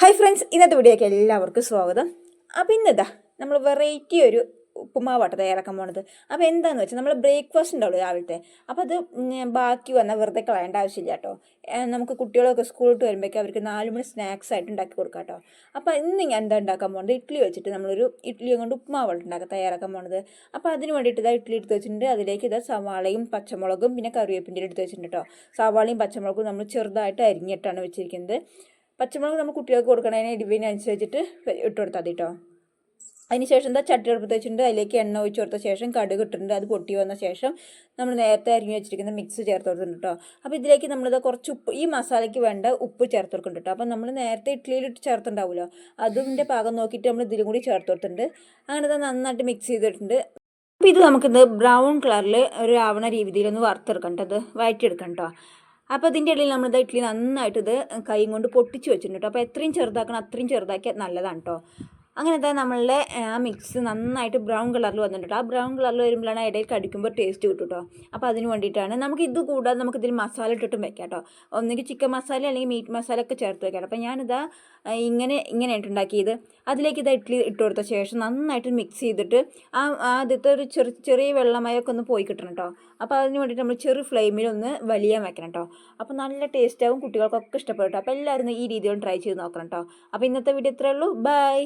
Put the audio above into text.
Hi friends ഇന്നത്തെ വീഡിയോയ്ക്ക് എല്ലാവർക്കും സ്വാഗതം. അപ്പം ഇന്നിതാ നമ്മൾ വെറൈറ്റി ഒരു ഉപ്പുമാവാട്ടോ തയ്യാറാക്കാൻ പോണത്. അപ്പോൾ എന്താണെന്ന് വെച്ചാൽ നമ്മൾ ബ്രേക്ക്ഫാസ്റ്റ് ഉണ്ടാവുള്ളൂ രാവിലത്തെ. അപ്പോൾ അത് ബാക്കി വന്നാൽ വെറുതെ കളയേണ്ട ആവശ്യമില്ല കേട്ടോ നമുക്ക് കുട്ടികളൊക്കെ സ്കൂളിൽ വരുമ്പോഴേക്കും അവർക്ക് നാല് മണി സ്നാക്സ് ആയിട്ട് ഉണ്ടാക്കി കൊടുക്കാം കേട്ടോ അപ്പോൾ ഇന്ന് ഞാൻ എന്താ ഉണ്ടാക്കാൻ പോകുന്നത് ഇഡ്ഡലി വെച്ചിട്ട് നമ്മളൊരു ഇഡ്ഡലിയും കൊണ്ട് ഉപ്പുമാവാണ് ഉണ്ടാക്കാൻ തയ്യാറാക്കാൻ പോണത്. അപ്പോൾ അതിന് വേണ്ടിയിട്ട് ഇതാ ഇഡ്ഡലി എടുത്ത് വെച്ചിട്ടുണ്ട്. അതിലേക്ക് ഇതാ സവാളയും പച്ചമുളകും പിന്നെ കറിവേപ്പിന്റെ എടുത്ത് വെച്ചിട്ടുണ്ട് കേട്ടോ സവാളയും പച്ചമുളകും നമ്മൾ ചെറുതായിട്ട് അരിഞ്ഞിട്ടാണ് വെച്ചിരിക്കുന്നത്. പച്ചമുളക് നമ്മൾ കുട്ടികൾക്ക് കൊടുക്കണതിന് എരിവിനനുസരിച്ചിട്ട് ഇട്ട് കൊടുത്താൽ മതി കേട്ടോ അതിനുശേഷം എന്താ ചട്ടി അടുപ്പത്ത് വെച്ചിട്ടുണ്ട്. അതിലേക്ക് എണ്ണ ഒഴിച്ച് കൊടുത്ത ശേഷം കടുക് ഇട്ടിട്ടുണ്ട്. അത് പൊട്ടി വന്ന ശേഷം നമ്മൾ നേരത്തെ അരിഞ്ഞ് വെച്ചിരിക്കുന്ന മിക്സ് ചേർത്ത് കൊടുത്തിട്ടുണ്ട് കേട്ടോ അപ്പോൾ ഇതിലേക്ക് നമ്മളിത് കുറച്ച് ഉപ്പ് ഈ മസാലയ്ക്ക് വേണ്ട ഉപ്പ് ചേർത്ത് കൊടുക്കുന്നുണ്ട് കേട്ടോ അപ്പോൾ നമ്മൾ നേരത്തെ ഇഡ്ഡലിയിലിട്ട് ചേർത്തുണ്ടാവുമല്ലോ അതിന്റെ പാകം നോക്കിയിട്ട് നമ്മൾ ഇതിലും കൂടി ചേർത്ത് കൊടുത്തിട്ടുണ്ട്. അങ്ങനെ ഇത് നന്നായിട്ട് മിക്സ് ചെയ്തിട്ടുണ്ട്. അപ്പോൾ ഇത് നമുക്കിത് ബ്രൗൺ കളറിൽ ഒരു ആവണ രീതിയിലൊന്ന് വറുത്തെടുക്കണ്ടത് വഴറ്റിയെടുക്കണം കേട്ടോ അപ്പോൾ ഇതിന്റെ ഇടയിൽ നമ്മളിത് ഇഡ്ഡലി നന്നായിട്ട് ഇത് കൈ കൊണ്ട് പൊട്ടിച്ച് വെച്ചിട്ടുണ്ട് അപ്പോൾ എത്രയും ചെറുതാക്കണം അത്രയും ചെറുതാക്കിയാൽ നല്ലതാണ് കേട്ടോ അങ്ങനത്തെ നമ്മളുടെ ആ മിക്സ് നന്നായിട്ട് ബ്രൗൺ കളറിൽ വന്നിട്ടുണ്ട്. ആ ബ്രൗൺ കളറിൽ വരുമ്പോഴാണ് ഇടയിൽ കടിക്കുമ്പോൾ ടേസ്റ്റ് കിട്ടും കേട്ടോ അപ്പോൾ അതിന് വേണ്ടിയിട്ടാണ് നമുക്ക് ഇത് കൂടാതെ നമുക്ക് ഇതിൽ മസാല ഇട്ടിട്ടും വെക്കാം കേട്ടോ. ഒന്നുകിൽ ചിക്കൻ മസാല അല്ലെങ്കിൽ മീറ്റ് മസാല ഒക്കെ ചേർത്ത് വെക്കാം. അപ്പോൾ ഞാനിതാ ഇങ്ങനെ ഇങ്ങനെ ഉണ്ടാക്കിയത്. അതിലേക്ക് ഇതാ ഇഡ്ഡലി ഇട്ട് കൊടുത്ത ശേഷം നന്നായിട്ട് മിക്സ് ചെയ്തിട്ട് ആ ആദ്യത്തെ ഒരു ചെറു ചെറിയ വെള്ളമയൊക്കെ ഒന്ന് പോയി കിട്ടണം കേട്ടോ. അപ്പോൾ അതിന് വേണ്ടിയിട്ട് നമ്മൾ ചെറു ഫ്ലെയിമിൽ ഒന്ന് വലിയാൻ വെക്കണം കേട്ടോ. അപ്പോൾ നല്ല ടേസ്റ്റാവും കുട്ടികൾക്കൊക്കെ ഇഷ്ടപ്പെടും കേട്ടോ. അപ്പോൾ എല്ലാവരും ഈ രീതിയിൽ ട്രൈ ചെയ്ത് നോക്കണം കേട്ടോ. അപ്പോൾ ഇന്നത്തെ വീഡിയോ ഇത്രയേ ഉള്ളൂ. ബൈ